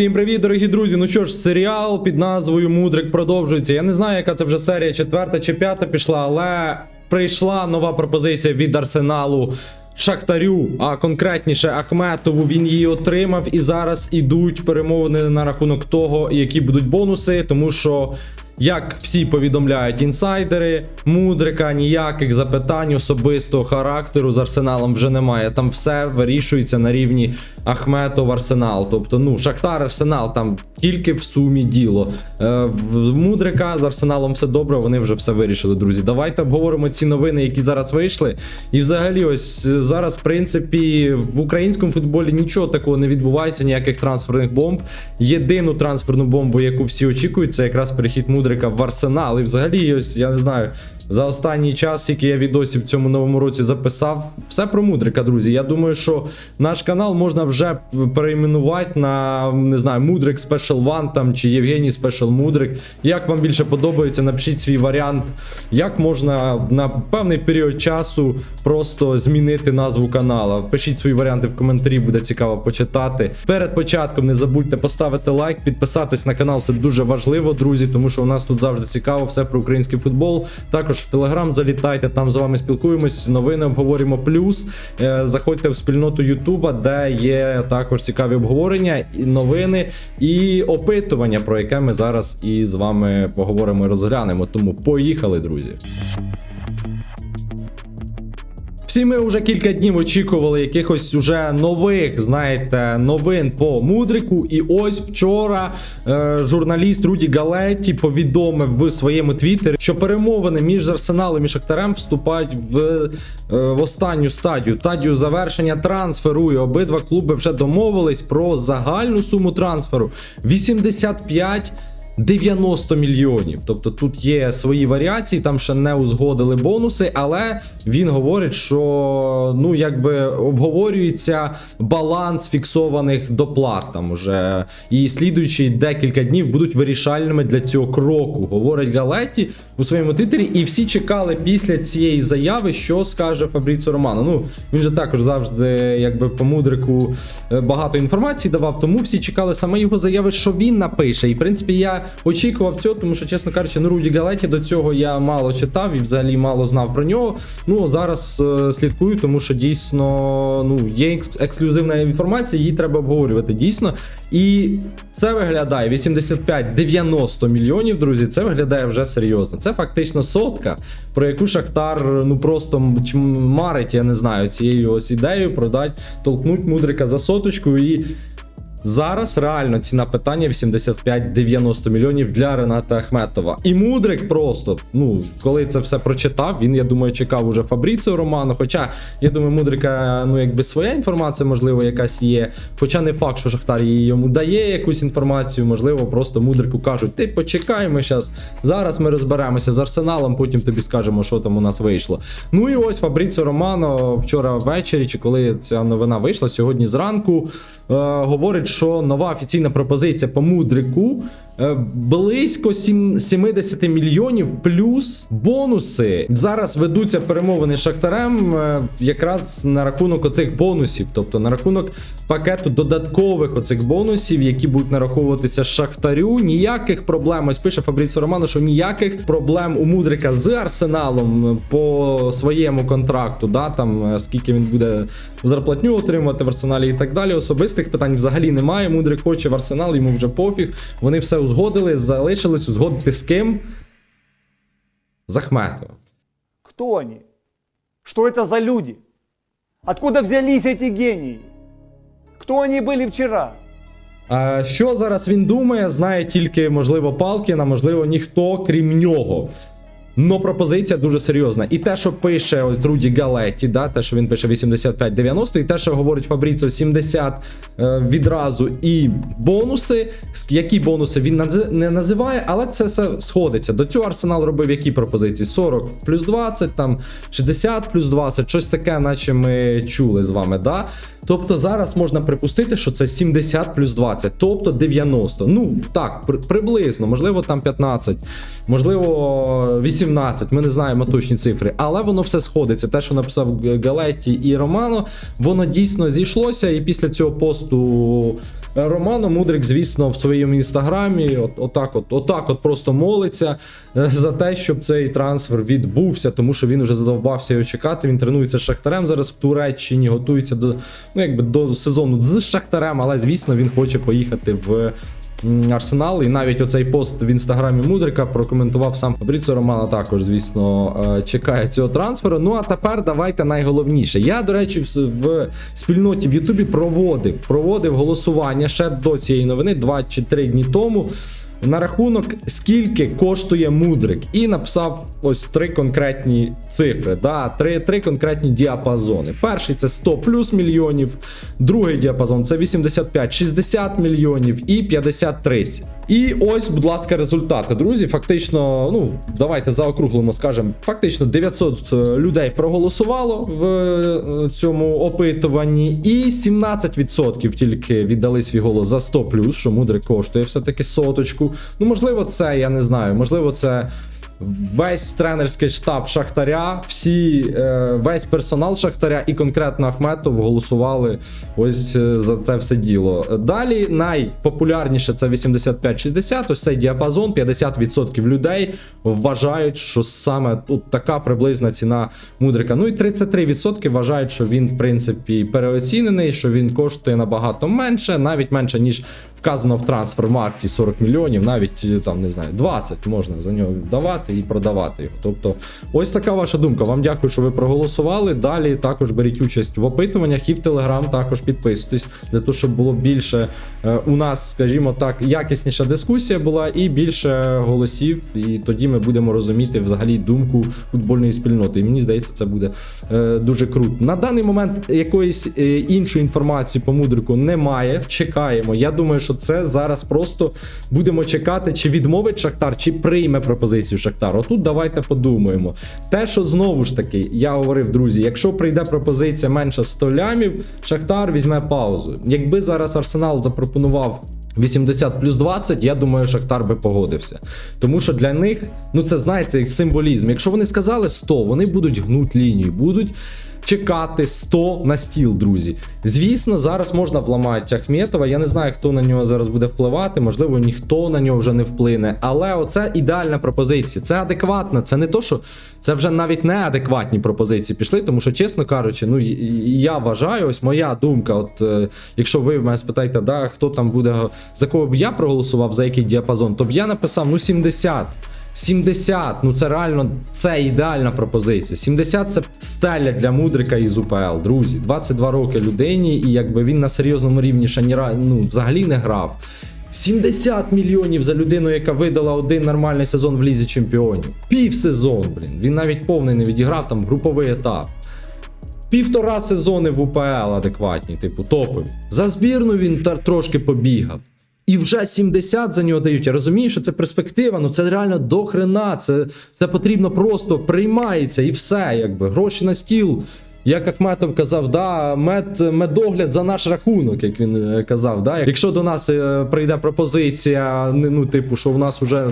Всім привіт, дорогі друзі. Ну що ж, серіал під назвою Мудрик продовжується. Я не знаю, яка це вже серія, четверта чи п'ята пішла, але прийшла нова пропозиція від Арсеналу. Шахтарю, а конкретніше Ахметову, він її отримав, і зараз ідуть перемовини на рахунок того, які будуть бонуси, тому що. Як всі повідомляють інсайдери, мудрика ніяких запитань особистого характеру з арсеналом вже немає. Там все вирішується на рівні Ахметов Арсенал. Тобто, ну, Шахтар Арсенал там тільки в сумі діло. Е, мудрика з арсеналом все добре, вони вже все вирішили, друзі. Давайте обговоримо ці новини, які зараз вийшли. І взагалі, ось е, зараз, в принципі, в українському футболі нічого такого не відбувається, ніяких трансферних бомб. Єдину трансферну бомбу, яку всі очікують, це якраз перехід мудрика в арсенал. І взагалі, ось я не знаю. За останній час, який я відосів в цьому новому році записав, все про мудрика, друзі. Я думаю, що наш канал можна вже перейменувати на не знаю, Мудрик Special One там чи Євгеній Special Мудрик. Як вам більше подобається, напишіть свій варіант, як можна на певний період часу просто змінити назву канала. Пишіть свої варіанти в коментарі, буде цікаво почитати. Перед початком не забудьте поставити лайк, підписатись на канал. Це дуже важливо, друзі, тому що у нас тут завжди цікаво все про український футбол. Також в Телеграм залітайте, там з вами спілкуємось, новини обговорюємо. Плюс е, заходьте в спільноту Ютуба, де є також цікаві обговорення, і новини і опитування, про яке ми зараз і з вами поговоримо і розглянемо. Тому поїхали, друзі. Всі ми вже кілька днів очікували якихось уже нових, знаєте, новин по мудрику. І ось вчора е, журналіст Руді Галеті повідомив в своєму твіттері, що перемовини між Арсеналом і Шахтарем вступають в, е, в останню стадію, стадію завершення трансферу. І обидва клуби вже домовились про загальну суму трансферу 85 90 мільйонів. Тобто тут є свої варіації, там ще не узгодили бонуси, але він говорить, що ну якби обговорюється баланс фіксованих доплат там уже. І слідуючі декілька днів будуть вирішальними для цього кроку, говорить Галеті у своєму твіттері. І всі чекали після цієї заяви, що скаже Фабріцо Романо. Ну він же також завжди, якби по мудрику е, багато інформації давав, тому всі чекали саме його заяви, що він напише. І в принципі я очікував цього, тому що, чесно кажучи, ну Руді Галеті до цього я мало читав і взагалі мало знав про нього. Ну зараз е, слідкую, тому що дійсно ну є екс- ексклюзивна інформація, її треба обговорювати дійсно. І це виглядає 85-90 мільйонів, друзі. Це виглядає вже серйозно. Це фактично сотка, про яку Шахтар ну просто марить, я не знаю, цією ось ідеєю продать, толкнуть мудрика за соточку і. Зараз реально ціна питання 85-90 мільйонів для Рената Ахметова. І Мудрик просто, ну, коли це все прочитав, він, я думаю, чекав уже Фабріціо Роману. Хоча, я думаю, Мудрика, ну, якби своя інформація, можливо, якась є. Хоча не факт, що Шахтар її йому дає якусь інформацію, можливо, просто Мудрику кажуть: ти почекай, ми зараз, зараз ми розберемося з Арсеналом, потім тобі скажемо, що там у нас вийшло. Ну і ось Фабріціо Романо вчора ввечері, чи коли ця новина вийшла, сьогодні зранку, е, говорить, що нова офіційна пропозиція по мудрику близько сім- 70 мільйонів плюс бонуси. Зараз ведуться перемовини Шахтарем е, якраз на рахунок оцих бонусів, тобто на рахунок пакету додаткових оцих бонусів, які будуть нараховуватися Шахтарю. Ніяких проблем. Ось пише Фабріцо Романо, що ніяких проблем у Мудрика з Арсеналом по своєму контракту, да, там е, скільки він буде зарплатню отримувати в арсеналі і так далі. Особистих питань взагалі немає. Мудрик хоче в арсенал, йому вже пофіг. Вони все узгодили, залишились узгодити з ким? З Ахметовим. Кто они? Что это за люди? Откуда взялись эти гении? Кто они были вчера? А що зараз він думає, знає тільки, можливо, Палкін, а можливо, ніхто крім нього. Но пропозиція дуже серйозна. І те, що пише ось Руді Галеті, да, те, що він пише 85-90, і те, що говорить Фабріцо 70 е, відразу, і бонуси. Які бонуси він не називає, але це все сходиться. До цього Арсенал робив які пропозиції? 40 плюс 20, там 60 плюс 20, щось таке, наче ми чули з вами. да? Тобто зараз можна припустити, що це 70 плюс 20, тобто 90. Ну так, при- приблизно, можливо, там 15, можливо, 18. Ми не знаємо точні цифри, але воно все сходиться. Те, що написав Галетті і Романо, воно дійсно зійшлося. І після цього посту Роману. Мудрик, звісно, в своєму інстаграмі, от, отак, от, отак, от просто молиться е, за те, щоб цей трансфер відбувся, тому що він вже задовбався його чекати. Він тренується з Шахтарем зараз в Туреччині, готується до, ну, якби до сезону з Шахтарем, але звісно, він хоче поїхати в. Арсенал, і навіть оцей пост в інстаграмі Мудрика прокоментував сам Фабріцо Романа. Також, звісно, е, чекає цього трансферу. Ну а тепер давайте найголовніше. Я, до речі, в спільноті в Ютубі проводив проводив голосування ще до цієї новини, 2 чи 3 дні тому. На рахунок, скільки коштує мудрик, і написав ось три конкретні цифри. Да, три, три конкретні діапазони. Перший це 100 плюс мільйонів, другий діапазон це 85-60 мільйонів і 50-30. І ось, будь ласка, результати, друзі. Фактично, ну давайте заокруглимо, скажемо, фактично 900 людей проголосувало в е, цьому опитуванні, і 17% тільки віддали свій голос за 100 плюс, що мудрик коштує все-таки соточку. Ну, можливо, це я не знаю, можливо, це. Весь тренерський штаб Шахтаря, всі, е, весь персонал Шахтаря і конкретно Ахметов голосували ось е, за це все діло. Далі найпопулярніше це 85-60, ось цей діапазон. 50% людей вважають, що саме тут така приблизна ціна мудрика. Ну і 33% вважають, що він, в принципі, переоцінений, що він коштує набагато менше, навіть менше, ніж вказано в трансфермаркті 40 мільйонів, навіть е, там не знаю, 20 можна за нього давати і продавати його. Тобто, ось така ваша думка. Вам дякую, що ви проголосували. Далі також беріть участь в опитуваннях і в Телеграм також підписуйтесь для того, щоб було більше е, у нас, скажімо так, якісніша дискусія була і більше голосів. І тоді ми будемо розуміти взагалі думку футбольної спільноти. І мені здається, це буде е, дуже круто. На даний момент якоїсь іншої інформації по мудрику немає. Чекаємо. Я думаю, що це зараз просто будемо чекати, чи відмовить Шахтар, чи прийме пропозицію Шахтар. Отут давайте подумаємо. Те, що знову ж таки, я говорив, друзі, якщо прийде пропозиція менше 100 лямів, Шахтар візьме паузу. Якби зараз Арсенал запропонував. 80 плюс 20, я думаю, Шахтар би погодився. Тому що для них, ну це знаєте, символізм. Якщо вони сказали 100, вони будуть гнуть лінію, будуть чекати 100 на стіл, друзі. Звісно, зараз можна вламати Ахметова. Я не знаю, хто на нього зараз буде впливати. Можливо, ніхто на нього вже не вплине. Але оце ідеальна пропозиція. Це адекватна. Це не то, що це вже навіть неадекватні пропозиції пішли. Тому що, чесно кажучи, ну я вважаю, ось моя думка. От е, якщо ви в мене спитаєте, да, хто там буде за кого б я проголосував, за який діапазон, то б я написав ну 70. 70, ну це реально це ідеальна пропозиція. 70 це стеля для мудрика із УПЛ, друзі. 22 роки людині, і якби він на серйозному рівні ще ні ну, взагалі не грав. 70 мільйонів за людину, яка видала один нормальний сезон в лізі чемпіонів. Пів сезон, блін. Він навіть повний не відіграв, там груповий етап. Півтора сезони в УПЛ адекватні, типу, топові. За збірну він трошки побігав. І вже 70 за нього дають. Я розумію, що це перспектива, ну це реально до хрена. Це, це потрібно просто приймається і все, якби. Гроші на стіл. Як Ахметов казав, да, мед, медогляд за наш рахунок, як він е, казав. Да? Якщо до нас е, прийде пропозиція, ну, типу, що в нас вже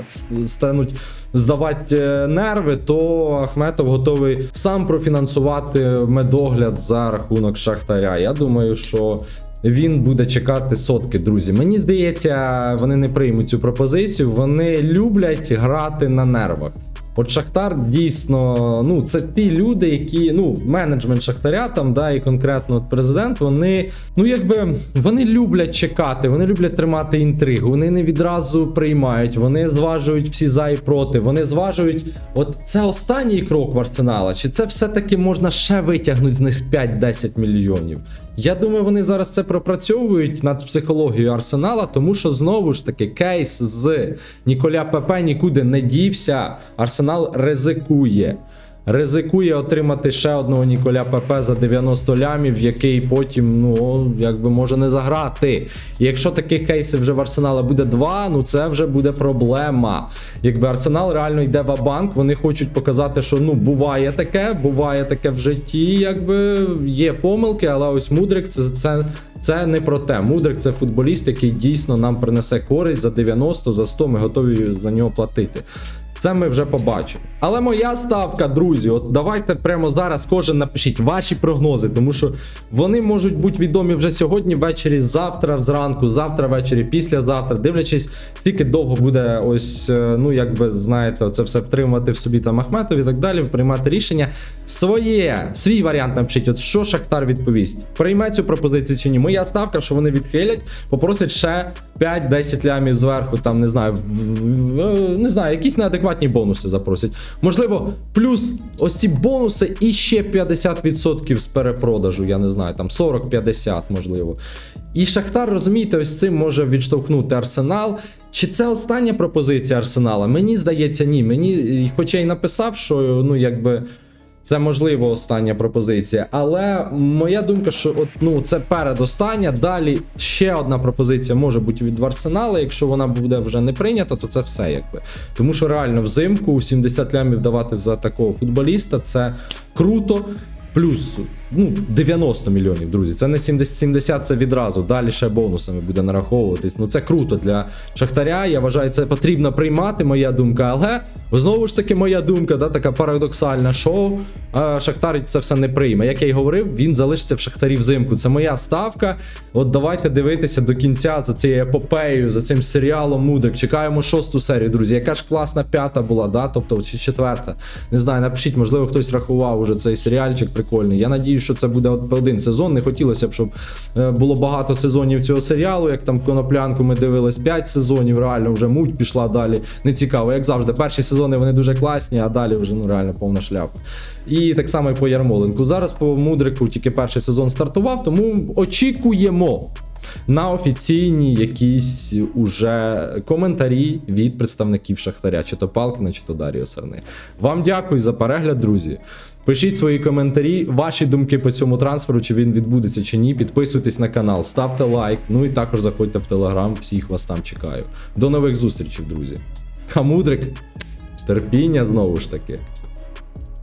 стануть здавати е, нерви, то Ахметов готовий сам профінансувати медогляд за рахунок Шахтаря. Я думаю, що він буде чекати сотки, друзі. Мені здається, вони не приймуть цю пропозицію. Вони люблять грати на нервах. От Шахтар дійсно, ну це ті люди, які ну менеджмент Шахтаря там, да, і конкретно от президент, вони ну якби вони люблять чекати, вони люблять тримати інтригу. Вони не відразу приймають, вони зважують всі за і проти. Вони зважують, от це останній крок в Арсенала, чи це все-таки можна ще витягнути з них 5-10 мільйонів. Я думаю, вони зараз це пропрацьовують над психологією Арсенала, тому що знову ж таки кейс з Ніколя Пепе нікуди не дівся. Арсенал ризикує. Ризикує отримати ще одного Ніколя Пепе за 90 лямів, який потім, ну, якби може не заграти. І якщо таких кейсів вже в Арсенала буде два, ну це вже буде проблема. Якби Арсенал реально йде в банк, вони хочуть показати, що ну буває таке, буває таке в житті, якби є помилки, але ось Мудрик це, це, це не про те. Мудрик це футболіст, який дійсно нам принесе користь за 90, за 100, ми готові за нього платити. Це ми вже побачимо. Але моя ставка, друзі, от давайте прямо зараз кожен напишіть ваші прогнози, тому що вони можуть бути відомі вже сьогодні ввечері, завтра зранку, завтра ввечері, післязавтра, дивлячись, скільки довго буде ось, е, ну якби знаєте, це все втримувати в собі там Ахметов і так далі, приймати рішення. Своє, свій варіант напишіть, от що Шахтар відповість. Прийме цю пропозицію чи ні? Моя ставка, що вони відхилять, попросять ще 5-10 лямів зверху, там не знаю, не знаю, якісь неадекватні бонуси запросять. Можливо, плюс ось ці бонуси і ще 50% з перепродажу, я не знаю, там 40-50, можливо. І Шахтар, розумієте, ось цим може відштовхнути Арсенал. Чи це остання пропозиція Арсенала? Мені здається, ні. Мені, хоча й написав, що ну якби. Це можливо остання пропозиція, але моя думка, що от ну це передостання. Далі ще одна пропозиція може бути від Арсенала. Якщо вона буде вже не прийнята, то це все якби. Тому що реально взимку 70 лямів давати за такого футболіста це круто. Плюс ну 90 мільйонів, друзі. Це не 70, 70 це відразу. Далі ще бонусами буде нараховуватись. Ну це круто для Шахтаря. Я вважаю, це потрібно приймати. Моя думка. Але знову ж таки, моя думка, да, така парадоксальна, що е, Шахтар це все не прийме. Як я й говорив, він залишиться в Шахтарі взимку. Це моя ставка. От давайте дивитися до кінця за цією епопеєю, за цим серіалом Мудрик. Чекаємо шосту серію, друзі. Яка ж класна п'ята була, да? тобто чи четверта. Не знаю, напишіть, можливо, хтось рахував уже цей серіальчик прикольний. Я надію, що це буде один сезон. Не хотілося б, щоб е, було багато сезонів цього серіалу. Як там коноплянку ми дивились 5 сезонів, реально вже муть пішла далі. Не цікаво, як завжди. Перші сезони вони дуже класні, а далі вже ну реально повна шляпа. І так само і по Ярмоленку. Зараз по Мудрику тільки перший сезон стартував, тому очікуємо на офіційні якісь уже коментарі від представників Шахтаря, чи то Палкина, чи то Даріо Сарни. Вам дякую за перегляд, друзі. Пишіть свої коментарі, ваші думки по цьому трансферу, чи він відбудеться чи ні. Підписуйтесь на канал, ставте лайк. Ну і також заходьте в телеграм, всіх вас там чекаю. До нових зустрічей, друзі. А мудрик, терпіння знову ж таки.